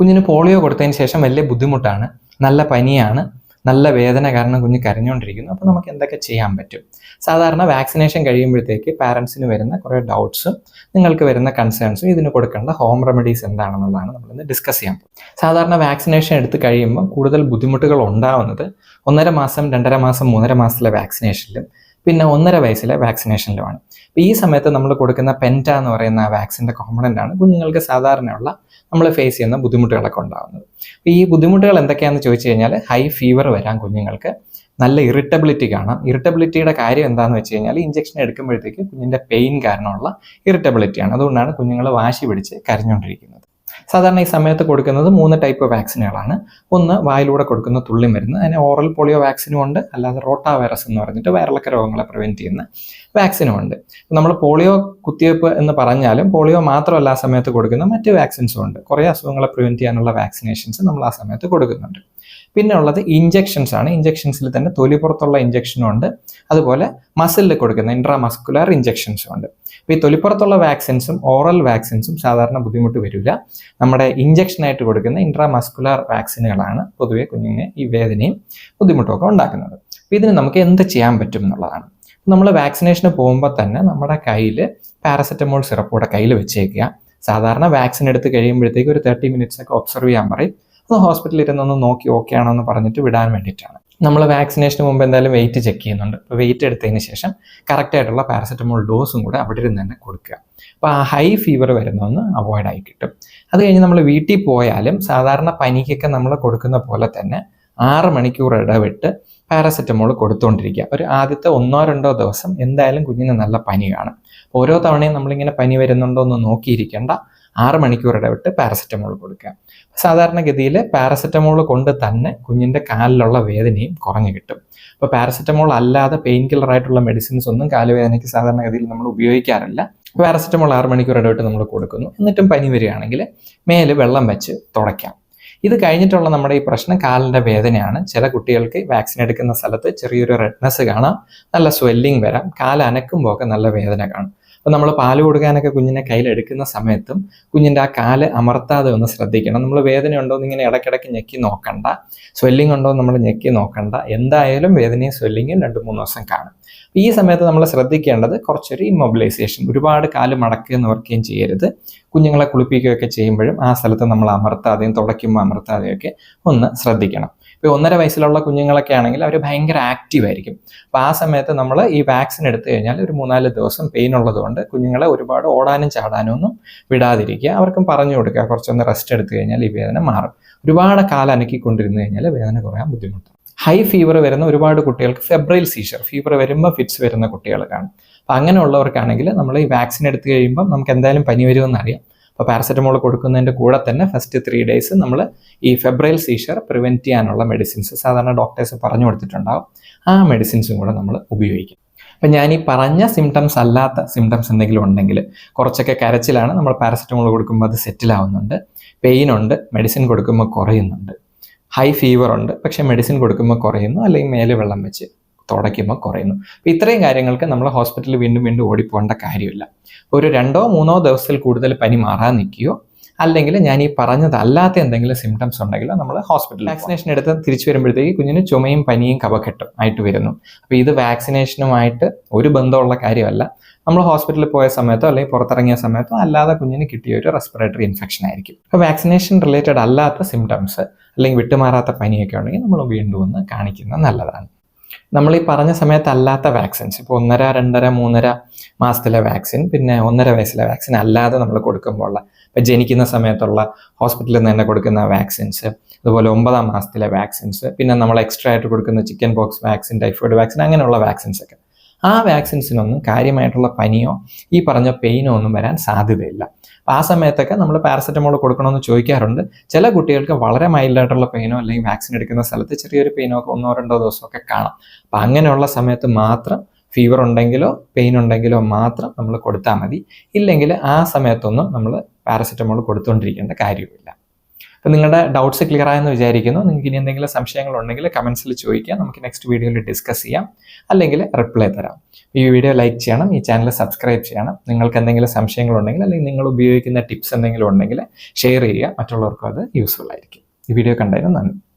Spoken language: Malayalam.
കുഞ്ഞിന് പോളിയോ കൊടുത്തതിന് ശേഷം വലിയ ബുദ്ധിമുട്ടാണ്. നല്ല പനിയാണ്. നല്ല വേദന കാരണം കുഞ്ഞ് കരഞ്ഞുകൊണ്ടിരിക്കുന്നു. അപ്പോൾ നമുക്ക് എന്തൊക്കെ ചെയ്യാൻ പറ്റും? സാധാരണ വാക്സിനേഷൻ കഴിയുമ്പോഴത്തേക്ക് പാരൻസിന് വരുന്ന കുറേ ഡൗട്ട്സും നിങ്ങൾക്ക് വരുന്ന കൺസേൺസും ഇതിന് കൊടുക്കേണ്ട ഹോം റെമഡീസ് എന്താണെന്നുള്ളതാണ് നമ്മളിന്ന് ഡിസ്കസ് ചെയ്യാം സാധാരണ വാക്സിനേഷൻ എടുത്ത് കഴിയുമ്പോൾ കൂടുതൽ ബുദ്ധിമുട്ടുകൾ ഉണ്ടാവുന്നത് ഒന്നര മാസം രണ്ടര മാസം മൂന്നര മാസത്തിലെ വാക്സിനേഷനിലും പിന്നെ ഒന്നര വയസ്സിലെ വാക്സിനേഷനിലുമാണ്. അപ്പോൾ ഈ സമയത്ത് നമ്മൾ കൊടുക്കുന്ന പെന്റ എന്ന് പറയുന്ന വാക്സിന്റെ കോമ്പണന്റ് ആണ് കുഞ്ഞുങ്ങൾക്ക് സാധാരണയുള്ള നമ്മൾ ഫേസ് ചെയ്യുന്ന ബുദ്ധിമുട്ടുകളൊക്കെ ഉണ്ടാകുന്നത് അപ്പോൾ ഈ ബുദ്ധിമുട്ടുകൾ എന്തൊക്കെയാണെന്ന് ചോദിച്ചു കഴിഞ്ഞാൽ ഹൈ ഫീവർ വരാം കുഞ്ഞുങ്ങൾക്ക് നല്ല ഇറിറ്റബിലിറ്റി കാണാം. ഇറിറ്റബിലിറ്റിയുടെ കാര്യം എന്താണെന്ന് വെച്ച് കഴിഞ്ഞാൽ ഇഞ്ചക്ഷൻ എടുക്കുമ്പോഴത്തേക്ക് കുഞ്ഞിന്റെ പെയിൻ കാരണമുള്ള ഇറിറ്റബിലിറ്റിയാണ് അതുകൊണ്ടാണ് കുഞ്ഞുങ്ങൾ വാശി പിടിച്ച് കരഞ്ഞുകൊണ്ടിരിക്കുന്നത്. സാധാരണ ഈ സമയത്ത് കൊടുക്കുന്നത് മൂന്ന് ടൈപ്പ് വാക്സിനുകളാണ് ഒന്ന് വായിലൂടെ കൊടുക്കുന്ന തുള്ളി മരുന്ന് അതിന് ഓറൽ പോളിയോ വാക്സിനും ഉണ്ട് അല്ലാതെ റോട്ടാ വൈറസ് എന്ന് പറഞ്ഞിട്ട് വയറിളക്ക രോഗങ്ങളെ പ്രിവെന്റ് ചെയ്യുന്ന വാക്സിനും ഉണ്ട്. നമ്മൾ പോളിയോ കുത്തിവയ്പ്പ് എന്ന് പറഞ്ഞാലും പോളിയോ മാത്രമല്ല ആ സമയത്ത് കൊടുക്കുന്ന മറ്റ് വാക്സിൻസും ഉണ്ട്. കുറേ അസുഖങ്ങളെ പ്രിവെന്റ് ചെയ്യാനുള്ള വാക്സിനേഷൻസ് നമ്മൾ ആ സമയത്ത് കൊടുക്കുന്നുണ്ട്. പിന്നെ ഉള്ളത് ഇഞ്ചെക്ഷൻസ് ആണ്. ഇഞ്ചെക്ഷൻസിൽ തന്നെ തൊലിപ്പുറത്തുള്ള ഇഞ്ചെക്ഷനും ഉണ്ട്. അതുപോലെ മസിലിൽ കൊടുക്കുന്ന ഇൻട്രാമസ്കുലർ ഇഞ്ചെക്ഷൻസും ഉണ്ട്. അപ്പോൾ ഈ തൊലിപ്പുറത്തുള്ള വാക്സിൻസും ഓറൽ വാക്സിൻസും സാധാരണ ബുദ്ധിമുട്ട് വരില്ല. നമ്മുടെ ഇഞ്ചക്ഷനായിട്ട് കൊടുക്കുന്ന ഇൻട്രാമസ്കുലർ വാക്സിനുകളാണ് പൊതുവെ കുഞ്ഞിന് ഈ വേദനയും ബുദ്ധിമുട്ടുമൊക്കെ ഉണ്ടാക്കുന്നത്. അപ്പോൾ ഇതിന് നമുക്ക് എന്ത് ചെയ്യാൻ പറ്റും എന്നുള്ളതാണ്. നമ്മൾ വാക്സിനേഷന് പോകുമ്പോൾ തന്നെ നമ്മുടെ കയ്യിൽ പാരസെറ്റമോൾ സിറപ്പ് കൂടെ കയ്യിൽ വെച്ചേക്കുക. സാധാരണ വാക്സിൻ എടുത്ത് കഴിയുമ്പോഴത്തേക്ക് ഒരു തേർട്ടി മിനിറ്റ്സ് ഒക്കെ ഒബ്സർവ് ചെയ്യാൻ പറയും. ഒന്ന് ഹോസ്പിറ്റലിൽ ഇരുന്നൊന്ന് നോക്കി ഓക്കെ ആണോ എന്ന് പറഞ്ഞിട്ട് വിടാൻ വേണ്ടിയിട്ടാണ്. നമ്മൾ വാക്സിനേഷന് മുമ്പ് എന്തായാലും വെയിറ്റ് ചെക്ക് ചെയ്യുന്നുണ്ട്. അപ്പോൾ വെയിറ്റ് എടുത്തതിന് ശേഷം കറക്റ്റായിട്ടുള്ള പാരസെറ്റമോൾ ഡോസും കൂടെ അവിടെ ഇരുന്ന് തന്നെ കൊടുക്കുക. അപ്പോൾ ആ ഹൈ ഫീവർ വരുന്നൊന്ന് അവോയ്ഡ് ആയി കിട്ടും. അത് കഴിഞ്ഞ് നമ്മൾ വീട്ടിൽ പോയാലും സാധാരണ പനിക്കൊക്കെ നമ്മൾ കൊടുക്കുന്ന പോലെ തന്നെ ആറ് മണിക്കൂർ ഇടവിട്ട് പാരസെറ്റമോൾ കൊടുത്തുകൊണ്ടിരിക്കുക ഒരു ആദ്യത്തെ ഒന്നോ രണ്ടോ ദിവസം എന്തായാലും കുഞ്ഞിന് നല്ല പനി കാണും. ഓരോ തവണയും നമ്മളിങ്ങനെ പനി വരുന്നുണ്ടോ എന്ന് നോക്കിയിരിക്കേണ്ട. ആറ് മണിക്കൂർ ഇടവിട്ട് പാരസെറ്റമോൾ കൊടുക്കുക. സാധാരണഗതിയിൽ പാരസെറ്റമോൾ കൊണ്ട് തന്നെ കുഞ്ഞിന്റെ കാലിലുള്ള വേദനയും കുറഞ്ഞു കിട്ടും. അപ്പോൾ പാരസെറ്റമോൾ അല്ലാതെ പെയിൻ കില്ലർ ആയിട്ടുള്ള മെഡിസിൻസ് ഒന്നും കാലുവേദനയ്ക്ക് സാധാരണഗതിയിൽ നമ്മൾ ഉപയോഗിക്കാറില്ല. പാരസെറ്റമോൾ ആറ് മണിക്കൂർ ഇടവിട്ട് നമ്മൾ കൊടുക്കുന്നു. എന്നിട്ടും പനി വരികയാണെങ്കിൽ മേൽ വെള്ളം വെച്ച് തുടയ്ക്കാം. ഇത് കഴിഞ്ഞിട്ടുള്ള നമ്മുടെ ഈ പ്രശ്നം കാലിന്റെ വേദനയാണ്. ചില കുട്ടികൾക്ക് വാക്സിൻ എടുക്കുന്ന സ്ഥലത്ത് ചെറിയൊരു റെഡ്നെസ് കാണാം. നല്ല സ്വെല്ലിങ് വരാം. കാലനക്കുമ്പോൾ ഒക്കെ നല്ല വേദന കാണും. അപ്പോൾ നമ്മൾ പാൽ കൊടുക്കാനൊക്കെ കുഞ്ഞിനെ കയ്യിലെടുക്കുന്ന സമയത്തും കുഞ്ഞിന്റെ ആ കാൽ അമർത്താതെ ഒന്ന് ശ്രദ്ധിക്കണം. നമ്മൾ വേദന ഉണ്ടോ എന്ന് ഇങ്ങനെ ഇടയ്ക്കിടയ്ക്ക് ഞെക്കി നോക്കണ്ട. സ്വെല്ലിംഗ് ഉണ്ടോ നമ്മൾ ഞെക്കി നോക്കണ്ട. എന്തായാലും വേദനയും സ്വെല്ലിങ്ങും രണ്ട് മൂന്ന് ദിവസം കാണും. ഈ സമയത്ത് നമ്മൾ ശ്രദ്ധിക്കേണ്ടത് കുറച്ചൊരു ഇമ്മൊബിലൈസേഷൻ ഒരുപാട് കാൽ മടക്കുകയും നിവർക്കുകയും ചെയ്യരുത്. കുഞ്ഞുങ്ങളെ കുളിപ്പിക്കുകയൊക്കെ ചെയ്യുമ്പോഴും ആ സ്ഥലത്ത് നമ്മൾ അമർത്താതെയും തുടയ്ക്കുമ്പോൾ അമർത്താതെയൊക്കെ ഒന്ന് ശ്രദ്ധിക്കണം. ഇപ്പോൾ ഒന്നര വയസ്സിലുള്ള കുഞ്ഞുങ്ങളൊക്കെ ആണെങ്കിൽ അവർ ഭയങ്കര ആക്റ്റീവ് ആയിരിക്കും. അപ്പോൾ ആ സമയത്ത് നമ്മൾ ഈ വാക്സിൻ എടുത്തു കഴിഞ്ഞാൽ ഒരു മൂന്നാൽ ദിവസം പെയിൻ ഉള്ളതുകൊണ്ട് കുഞ്ഞുങ്ങളെ ഒരുപാട് ഓടാനും ചാടാനും ഒന്നും വിടാതിരിക്കുക. അവർക്കും പറഞ്ഞു കൊടുക്കുക. കുറച്ചൊന്ന് റെസ്റ്റ് എടുത്തു കഴിഞ്ഞാൽ ഈ വേദന മാറും. ഒരുപാട് കാലം അനക്കിക്കൊണ്ടിരുന്നു കഴിഞ്ഞാൽ വേദന കുറയാൻ ബുദ്ധിമുട്ട് ഹൈ ഫീവർ വരുന്ന ഒരുപാട് കുട്ടികൾക്ക് ഫെബ്രൈൽ സീഷർ ഫീവർ വരുമ്പോൾ ഫിറ്റ്സ് വരുന്ന കുട്ടികൾ കാണും. അപ്പം അങ്ങനെയുള്ളവർക്കാണെങ്കിൽ നമ്മൾ ഈ വാക്സിൻ എടുത്തു കഴിയുമ്പോൾ നമുക്ക് എന്തായാലും പനി വരുമെന്ന് അറിയാം. അപ്പോൾ പാരസെറ്റമോൾ കൊടുക്കുന്നതിന്റെ കൂടെ തന്നെ ഫസ്റ്റ് ത്രീ ഡേയ്സ് നമ്മൾ ഈ ഫെബ്രൈൽ സീഷർ പ്രിവെന്റ് ചെയ്യാനുള്ള മെഡിസിൻസ് സാധാരണ ഡോക്ടേഴ്സ് പറഞ്ഞു കൊടുത്തിട്ടുണ്ടാവും. ആ മെഡിസിൻസും കൂടെ നമ്മൾ ഉപയോഗിക്കും. അപ്പം ഞാൻ ഈ പറഞ്ഞ സിംറ്റംസ് അല്ലാത്ത സിംറ്റംസ് എന്തെങ്കിലും ഉണ്ടെങ്കിൽ കുറച്ചൊക്കെ കരച്ചിലാണ് നമ്മൾ പാരസെറ്റമോൾ കൊടുക്കുമ്പോൾ അത് സെറ്റിൽ ആവുന്നുണ്ട്. പെയിൻ ഉണ്ട് മെഡിസിൻ കൊടുക്കുമ്പോൾ കുറയുന്നുണ്ട്. ഹൈ ഫീവർ ഉണ്ട് പക്ഷേ മെഡിസിൻ കൊടുക്കുമ്പോൾ കുറയുന്നു അല്ലെങ്കിൽ മേലെ വെള്ളം വെച്ച്. തുടയ്ക്കുമ്പോൾ കുറയുന്നു. അപ്പോൾ ഇത്രയും കാര്യങ്ങൾക്ക് നമ്മൾ ഹോസ്പിറ്റലിൽ വീണ്ടും വീണ്ടും ഓടിപ്പോകേണ്ട കാര്യമില്ല. ഒരു രണ്ടോ മൂന്നോ ദിവസത്തിൽ കൂടുതൽ പനി മാറാൻ നിൽക്കുകയോ അല്ലെങ്കിൽ ഞാൻ ഈ പറഞ്ഞതല്ലാത്ത എന്തെങ്കിലും സിംറ്റംസ് ഉണ്ടെങ്കിലോ നമ്മൾ ഹോസ്പിറ്റൽ വാക്സിനേഷൻ എടുത്ത് തിരിച്ചു വരുമ്പോഴത്തേക്ക് കുഞ്ഞിന് ചുമയും പനിയും കവക്കെട്ടും ആയിട്ട് വരുന്നു. അപ്പോൾ ഇത് വാക്സിനേഷനുമായിട്ട് ഒരു ബന്ധമുള്ള കാര്യമല്ല. നമ്മൾ ഹോസ്പിറ്റലിൽ പോയ സമയത്തോ അല്ലെങ്കിൽ പുറത്തിറങ്ങിയ സമയത്തോ അല്ലാതെ കുഞ്ഞിന് കിട്ടിയ ഒരു റെസ്പിറേറ്ററി ഇൻഫെക്ഷൻ ആയിരിക്കും. അപ്പോൾ വാക്സിനേഷൻ റിലേറ്റഡ് അല്ലാത്ത സിംറ്റംസ് അല്ലെങ്കിൽ വിട്ടുമാറാത്ത പനിയൊക്കെ ഉണ്ടെങ്കിൽ നമ്മൾ വീണ്ടും ഒന്ന് കാണിക്കുന്നത് നല്ലതാണ്. നമ്മൾ ഈ പറഞ്ഞ സമയത്തല്ലാത്ത വാക്സിൻസ് ഇപ്പോൾ ഒന്നര രണ്ടര മൂന്നര മാസത്തിലെ വാക്സിൻ പിന്നെ ഒന്നര വയസ്സിലെ വാക്സിൻ അല്ലാതെ നമ്മൾ കൊടുക്കുമ്പോൾ ഇപ്പം ജനിക്കുന്ന സമയത്തുള്ള ഹോസ്പിറ്റലിൽ നിന്ന് തന്നെ കൊടുക്കുന്ന വാക്സിൻസ് അതുപോലെ ഒമ്പതാം മാസത്തിലെ വാക്സിൻസ് പിന്നെ നമ്മൾ എക്സ്ട്രാ ആയിട്ട് കൊടുക്കുന്ന chicken pox vaccine typhoid vaccine അങ്ങനെയുള്ള വാക്സിൻസ് ഒക്കെ. ആ വാക്സിൻസിനൊന്നും കാര്യമായിട്ടുള്ള പനിയോ ഈ പറഞ്ഞ പെയിനോ ഒന്നും വരാൻ സാധ്യതയില്ല. അപ്പോൾ ആ സമയത്തൊക്കെ നമ്മൾ പാരസെറ്റമോൾ കൊടുക്കണമെന്ന് ചോദിക്കാറുണ്ട്. ചില കുട്ടികൾക്ക് വളരെ മൈൽഡായിട്ടുള്ള പെയിനോ അല്ലെങ്കിൽ വാക്സിൻ എടുക്കുന്ന സ്ഥലത്ത് ചെറിയൊരു പെയിനോ ഒക്കെ ഒന്നോ രണ്ടോ ദിവസമൊക്കെ കാണാം. അപ്പം അങ്ങനെയുള്ള സമയത്ത് മാത്രം ഫീവർ ഉണ്ടെങ്കിലോ പെയിൻ ഉണ്ടെങ്കിലോ മാത്രം നമ്മൾ കൊടുത്താൽ മതി. ഇല്ലെങ്കിൽ ആ സമയത്തൊന്നും നമ്മൾ പാരസെറ്റമോൾ കൊടുത്തുകൊണ്ടിരിക്കേണ്ട കാര്യമില്ല അപ്പോൾ നിങ്ങളുടെ ഡൗട്ട്സ് ക്ലിയർ ആയെന്ന് വിചാരിക്കുന്നു. നിങ്ങൾക്ക് ഇനി എന്തെങ്കിലും സംശയങ്ങളുണ്ടെങ്കിൽ കമൻസിൽ ചോദിക്കാം. നമുക്ക് നെക്സ്റ്റ് വീഡിയോയിൽ ഡിസ്കസ് ചെയ്യാം. അല്ലെങ്കിൽ റിപ്ലൈ തരാം. ഈ വീഡിയോ ലൈക്ക് ചെയ്യണം. ഈ ചാനൽ സബ്സ്ക്രൈബ് ചെയ്യണം. നിങ്ങൾക്ക് എന്തെങ്കിലും സംശയങ്ങളുണ്ടെങ്കിൽ അല്ലെങ്കിൽ നിങ്ങൾ ഉപയോഗിക്കുന്ന ടിപ്സ് എന്തെങ്കിലും ഉണ്ടെങ്കിൽ ഷെയർ ചെയ്യുക. മറ്റുള്ളവർക്കും അത് യൂസ്ഫുൾ ആയിരിക്കും. ഈ വീഡിയോ കണ്ടതിന് നന്ദി.